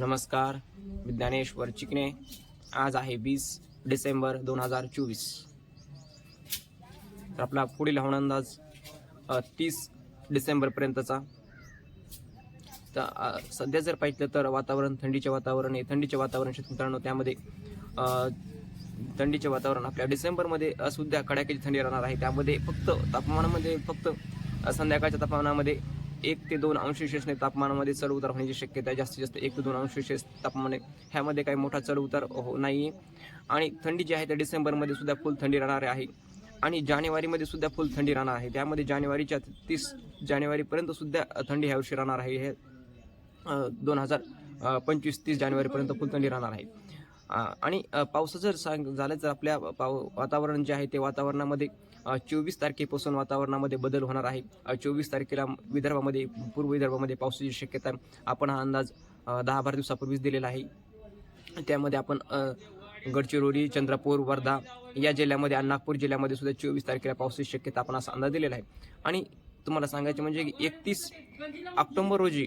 नमस्कार मी ज्ञानेश्वर चिकणे आज आहे वीस डिसेंबर दोन हजार चोवीस. तर आपला पुढील हवामान अंदाज तीस डिसेंबरपर्यंतचा. तर सध्या जर पाहिलं तर वातावरण थंडीचे वातावरण आहे. थंडीचे वातावरण मित्रांनो त्यामध्ये थंडीचे वातावरण आपल्या डिसेंबरमध्ये सुद्धा कडाक्याची थंडी राहणार आहे. त्यामध्ये फक्त तापमानामध्ये फक्त संध्याकाळच्या तापमानामध्ये एक ते दोन अंश सेल्सिअसने तापमानामध्ये चढ उतार होण्याची शक्यता आहे. जास्तीत जास्त एक ते दोन अंश सेल्सिअस तापमान आहे ह्यामध्ये काही मोठा चढ उतार हो नाही आहे आणि थंडी जी आहे त्या डिसेंबरमध्ये सुद्धा फुल थंडी राहणार आहे. आणि जानेवारीमध्ये सुद्धा फुल थंडी राहणार आहे. त्यामध्ये जानेवारीच्या तीस जानेवारीपर्यंत सुद्धा थंडी ह्या वर्षी राहणार आहे. हे दोन हजार पंचवीस तीस जानेवारीपर्यंत फुल थंडी राहणार आहे. आणि पावसाचं जर सांग झालं तर आपल्या पाव वातावरण जे आहे ते वातावरणामध्ये चोवीस तारखेपासून वातावरणामध्ये बदल होणार आहे. चोवीस तारखेला विदर्भामध्ये पूर्व विदर्भामध्ये पावसाची शक्यता आपण हा अंदाज दहा बारा दिवसापूर्वीच दिलेला आहे. त्यामध्ये आपण गडचिरोली चंद्रपूर वर्धा या जिल्ह्यामध्ये आणि नागपूर जिल्ह्यामध्ये सुद्धा चोवीस तारखेला पावसाची शक्यता आपण असा अंदाज दिलेला आहे. आणि तुम्हाला सांगायचे म्हणजे एकतीस ऑक्टोंबर रोजी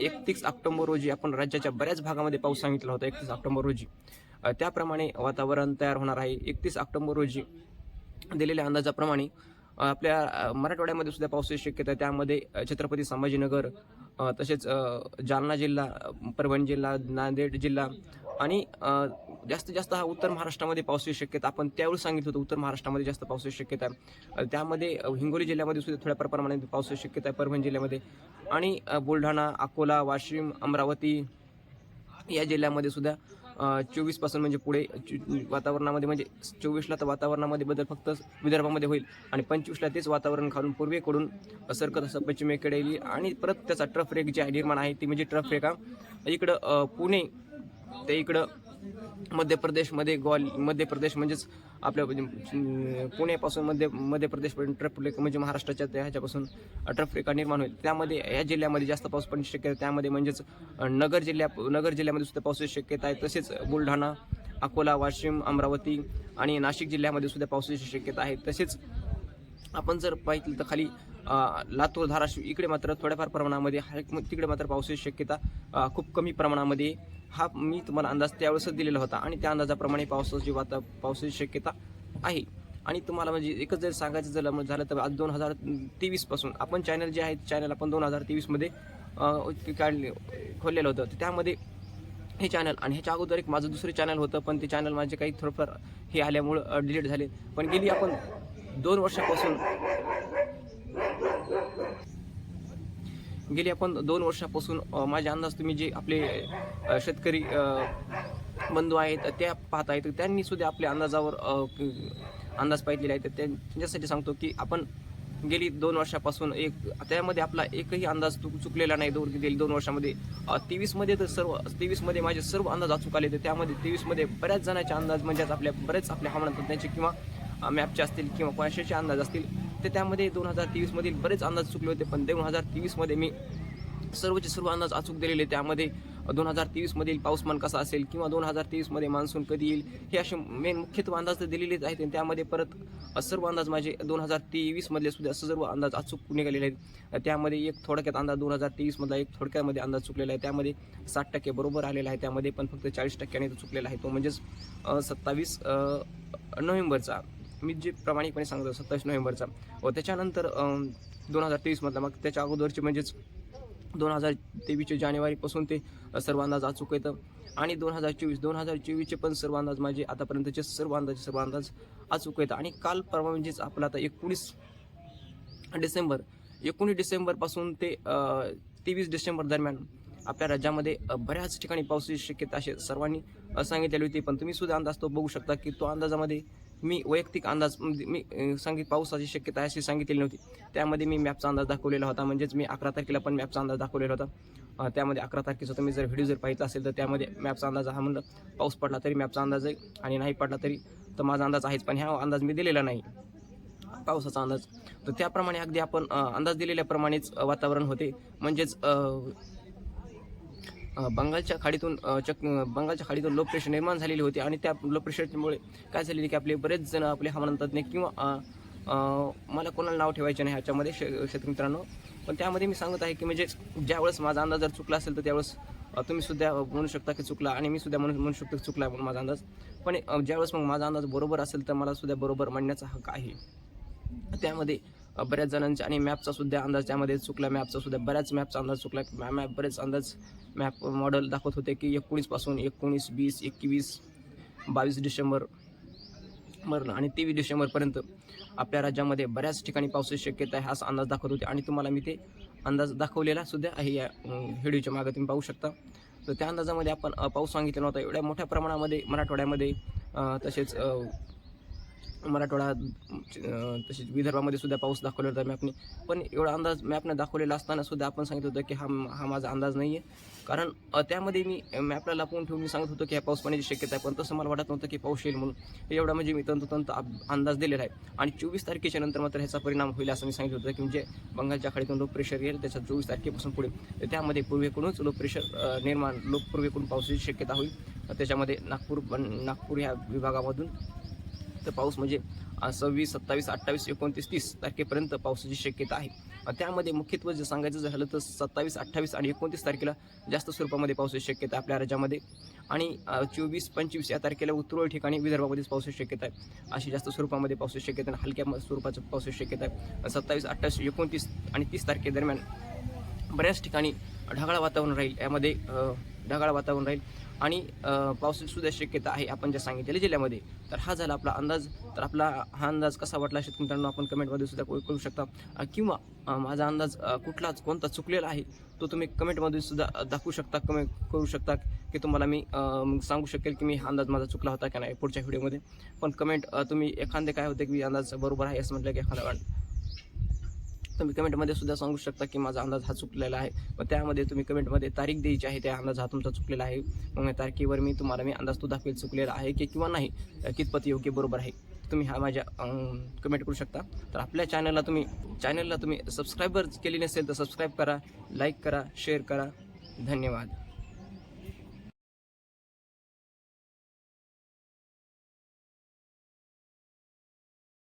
एकतीस ऑक्टोंबर रोजी आपण राज्याच्या बऱ्याच भागामध्ये पाऊस सांगितला होता एकतीस ऑक्टोंबर रोजी. त्याप्रमाणे वातावरण तयार होणार आहे. एकतीस ऑक्टोंबर रोजी दिलेल्या अंदाजाप्रमाणे आपल्या मराठवाड्यामध्ये सुद्धा पावसाची शक्यता आहे. त्यामध्ये छत्रपती संभाजीनगर तसेच जालना जिल्हा परभणी जिल्हा नांदेड जिल्हा आणि जास्तीत जास्त हा उत्तर महाराष्ट्रामध्ये पावसाची शक्यता आपण त्यावेळी सांगितलं होतं उत्तर महाराष्ट्रामध्ये जास्त पावसाची शक्यता आहे. त्यामध्ये हिंगोली जिल्ह्यामध्ये सुद्धा थोड्या प्रमाणात पावसाची शक्यता आहे परभणी जिल्ह्यामध्ये आणि बुलढाणा अकोला वाशिम अमरावती या जिल्ह्यामध्ये सुद्धा चोवीसपासून म्हणजे पुढे चो- वातावरणामध्ये म्हणजे चोवीसला तर वातावरणामध्ये बदल फक्त विदर्भामध्ये होईल आणि पंचवीसला तेच वातावरण खालून पूर्वेकडून सरकत असं पश्चिमेकडे येईल. आणि परत त्याचा ट्रफ रेक जी आहे निर्माण आहे ती म्हणजे ट्रफ रेखा इकडं पुणे ते इकडं मध्य प्रदेशमध्ये ग्वाल मध्य प्रदेश म्हणजेच आपल्या म्हणजे, पुण्यापासून मध्य मध्य प्रदेशपर्यंत ट्रफ म्हणजे महाराष्ट्राच्या ह्याच्यापासून ट्रफ निर्माण होईल. त्यामध्ये या जिल्ह्यामध्ये जास्त पाऊस पडण्याची शक्यता आहे. त्यामध्ये म्हणजेच नगर जिल्ह्या नगर जिल्ह्यामध्ये सुद्धा पावसाची शक्यता आहे. तसेच बुलढाणा अकोला वाशिम अमरावती आणि नाशिक जिल्ह्यामध्ये सुद्धा पावसाची शक्यता आहे. तसेच आपण जर पाहिलं तर खाली लातूर धाराशिव इकडे मात्र थोड्याफार प्रमाणामध्ये हा- तिकडे मात्र पावसाची शक्यता खूप कमी प्रमाणामध्ये हा मी तुम्हाला अंदाज त्यावेळेसच दिलेला होता आणि त्या अंदाजाप्रमाणे पावसाची वाता पावसाची शक्यता आहे. आणि तुम्हाला म्हणजे एकच जर सांगायचं झालं झालं तर आज दोन हजार तेवीसपासून आपण चॅनल जे आहे चॅनल आपण दोन हजार तेवीसमध्ये काढले खोललेलं होतं. तर त्यामध्ये हे चॅनल आणि ह्याच्या अगोदर एक माझं दुसरं चॅनल होतं पण ते चॅनल माझे काही थोडंफार हे आल्यामुळं डिलीट झाले. पण गेली आपण दोन वर्षापासून गेली आपण दोन वर्षापासून माझ्या माझे अंदाज तुम्ही जे आपले शेतकरी बंधू आहेत त्या पाहत आहेत त्यांनी सुद्धा आपल्या अंदाजावर अंदाज पाहिलेले आहेत त्यांच्यासाठी सांगतो की आपण गेली दोन वर्षापासून एक त्यामध्ये आपला एकही अंदाज चुक चुकलेला नाही. दोन गेली दोन वर्षामध्ये तेवीसमध्ये तर सर्व तेवीसमध्ये माझे सर्व अंदाज अचूक आले. तर त्यामध्ये तेवीसमध्ये बऱ्याच जणांचे अंदाज म्हणजे आपल्या बरेच आपल्या हवामान तज्ञांचे किंवा मॅपचे असतील किंवा कोणाशाचे अंदाज असतील तर त्यामध्ये दोन हजार तेवीसमधील बरेच अंदाज चुकले होते पण दोन हजार तेवीसमध्ये मी सर्वचे सर्व अंदाज अचूक दिलेले. त्यामध्ये दोन हजार तेवीसमधील पाऊसमान कसा असेल किंवा दोन हजार तेवीसमध्ये मान्सून कधी येईल हे असे मेन मुख्यत्व अंदाज तर दिलेलेच आहेत. आणि त्यामध्ये परत सर्व अंदाज माझे दोन हजार तेवीसमधले सुद्धा सर्व अंदाज अचूक निघालेले आहेत. त्यामध्ये एक थोडक्यात अंदाज दोन हजार तेवीसमधला एक थोडक्यामध्ये अंदाज चुकलेला आहे. त्यामध्ये साठ टक्के बरोबर आलेला आहे. त्यामध्ये पण फक्त चाळीस टक्क्याने तो चुकलेला आहे. तो म्हणजेच सत्तावीस नोव्हेंबरचा मी जे प्रामाणिकपणे सांगतो सत्तावीस नोव्हेंबरचा. व त्याच्यानंतर दोन हजार तेवीसमधला मग त्याच्या अगोदरचे म्हणजेच दोन हजार तेवीसचे जानेवारीपासून ते सर्व अंदाज अचूक येतं. आणि दोन हजार चोवीस दोन हजार चोवीसचे पण सर्व अंदाज माझे आतापर्यंतचे सर्व अंदाज सर्व अंदाज अचूक येतं. आणि काल परवा म्हणजेच आपला आता एकोणीस डिसेंबर एकोणीस डिसेंबरपासून ते तेवीस डिसेंबर दरम्यान आपल्या राज्यामध्ये बऱ्याच ठिकाणी पावसाची शक्यता असे सर्वांनी सांगितलेली होती. पण तुम्ही सुद्धा अंदाज तो बघू शकता की तो अंदाजामध्ये मी वैयक्तिक अंदाज म्हणजे मी सांगित पावसाची शक्यता अशी सांगितलेली नव्हती. त्यामध्ये मी मॅपचा अंदाज दाखवलेला होता. म्हणजेच मी अकरा तारखेला पण मॅपचा अंदाज दाखवलेला होता. त्यामध्ये अकरा तारखेचा तुम्ही जर व्हिडिओ जर पाहिजे असेल तर त्यामध्ये मॅपचा अंदाज हा म्हणलं पाऊस पडला तरी मॅपचा अंदाज आहे आणि नाही पडला तरी तर माझा अंदाज आहेच. पण ह्या अंदाज मी दिलेला नाही. पावसाचा अंदाज. तर त्याप्रमाणे अगदी आपण अंदाज दिलेल्याप्रमाणेच वातावरण होते. म्हणजेच बंगालच्या खाडीतून चक बंगालच्या खाडीतून लो प्रेशर निर्माण झालेली होती आणि त्या लो प्रेशरमुळे काय झालेली की आपले बरेच जण आपले हवामान तज्ज्ञ किंवा मला कोणाला नाव ठेवायचे नाही ह्याच्यामध्ये शे शेतकरी मित्रांनो. पण त्यामध्ये मी सांगत आहे की म्हणजे ज्यावेळेस माझा अंदाज जर चुकला असेल तर त्यावेळेस तुम्ही सुद्धा म्हणू शकता की चुकला आणि मी सुद्धा म्हणू म्हणू शकतो की चुकला म्हणून माझा अंदाज. पण ज्यावेळेस मग माझा अंदाज बरोबर असेल तर मला सुद्धा बरोबर म्हणण्याचा हक्क आहे. त्यामध्ये बऱ्याच जणांचे आणि मॅपचा सुद्धा अंदाज त्यामध्ये चुकला. मॅपचा सुद्धा बऱ्याच मॅपचा अंदाज चुकला. मॅ मॅप बरेच अंदाज मॅप मॉडेल दाखवत होते की एकोणीसपासून एकोणीस वीस एकवीस बावीस डिसेंबर मरण आणि तेवीस डिसेंबरपर्यंत आपल्या राज्यामध्ये बऱ्याच ठिकाणी पावसाची शक्यता आहे असा अंदाज दाखवत होते. आणि तुम्हाला मी ते अंदाज दाखवलेला सुद्धा आहे या व्हिडिओच्या मागे तुम्ही पाहू शकता. तर त्या अंदाजामध्ये आपण पाऊस सांगितला नव्हता. एवढ्या मोठ्या प्रमाणामध्ये मराठवाड्यामध्ये तसेच मराठवाडा तसेच विदर्भामध्ये सुद्धा पाऊस दाखवला होता मॅपने पण एवढा अंदाज मॅपने दाखवलेला असताना सुद्धा आपण सांगितलं होतं की हा हा माझा अंदाज नाही आहे कारण त्यामध्ये मी मॅपला लपवून ठेवून मी सांगत होतो की ह्या पाऊस पाण्याची शक्यता आहे. पण तसं मला वाटत नव्हतं की पाऊस येईल म्हणून. एवढा म्हणजे मी तंतोतंत अंदाज दिलेला आहे. आणि चोवीस तारखेच्या नंतर मात्र ह्याचा परिणाम होईल असं मी सांगितलं होतं की म्हणजे बंगालच्या खाडीतून लो प्रेशर येईल त्याच्या चोवीस तारखेपासून पुढे. तर त्यामध्ये पूर्वेकडूनच लो प्रेशर निर्माण लो पूर्वेकडून पावसाची शक्यता होईल. त्याच्यामध्ये नागपूर पण नागपूर ह्या विभागामधून तर पाऊस म्हणजे सव्वीस सत्तावीस अठ्ठावीस एकोणतीस तीस तारखेपर्यंत पावसाची शक्यता आहे. त्यामध्ये मुख्यत्वे जर सांगायचं झालं तर सत्तावीस अठ्ठावीस आणि एकोणतीस तारखेला जास्त स्वरूपामध्ये पावसाची शक्यता आहे आपल्या राज्यामध्ये. आणि चोवीस पंचवीस या तारखेला उत्तरोळ ठिकाणी विदर्भामध्येच पावसाची शक्यता आहे. अशी जास्त स्वरूपामध्ये पावसाची शक्यता आणि हलक्या स्वरूपाचं पावसाची शक्यता आहे. सत्तावीस अठ्ठावीस एकोणतीस आणि तीस तारखेदरम्यान बऱ्याच ठिकाणी ढगाळ वातावरण राहील. यामध्ये ढगाळ वातावरण राहील. आणि पावसाचीसुद्धा शक्यता आहे आपण ज्या सांगितलेल्या जिल्ह्यामध्ये. तर हा झाला आपला अंदाज. तर आपला हा अंदाज कसा वाटला शेतकरी मित्रांनो आपण कमेंटमध्ये सुद्धा करू शकता. किंवा माझा अंदाज कुठलाच कोणता चुकलेला आहे तो तुम्ही कमेंटमध्ये सुद्धा दाखवू शकता कमेंट करू शकता की तुम्हाला मी सांगू शकेल की मी हा अंदाज माझा चुकला होता की नाही पुढच्या व्हिडिओमध्ये. पण कमेंट तुम्ही एखादे काय होते की मी अंदाज बरोबर आहे असं म्हटलं की एखादा तुम्ही कमेंटमध्ये सुद्धा सांगू शकता की माझा अंदाज हा चुकलेला आहे. मग त्यामध्ये तुम्ही कमेंटमध्ये तारीख द्यायची आहे त्या अंदाज हा तुमचा चुकलेला आहे. मग या तारखेवर मी तुम्हाला मी अंदाज तो दाखवेल चुकलेला आहे की किंवा नाही. कितपत योग्य बरोबर आहे. तुम्ही हा माझ्या कमेंट करू शकता. तर आपल्या चॅनलला तुम्ही चॅनलला तुम्ही सबस्क्राईबर केली नसेल तर सबस्क्राईब करा लाईक करा शेअर करा. धन्यवाद.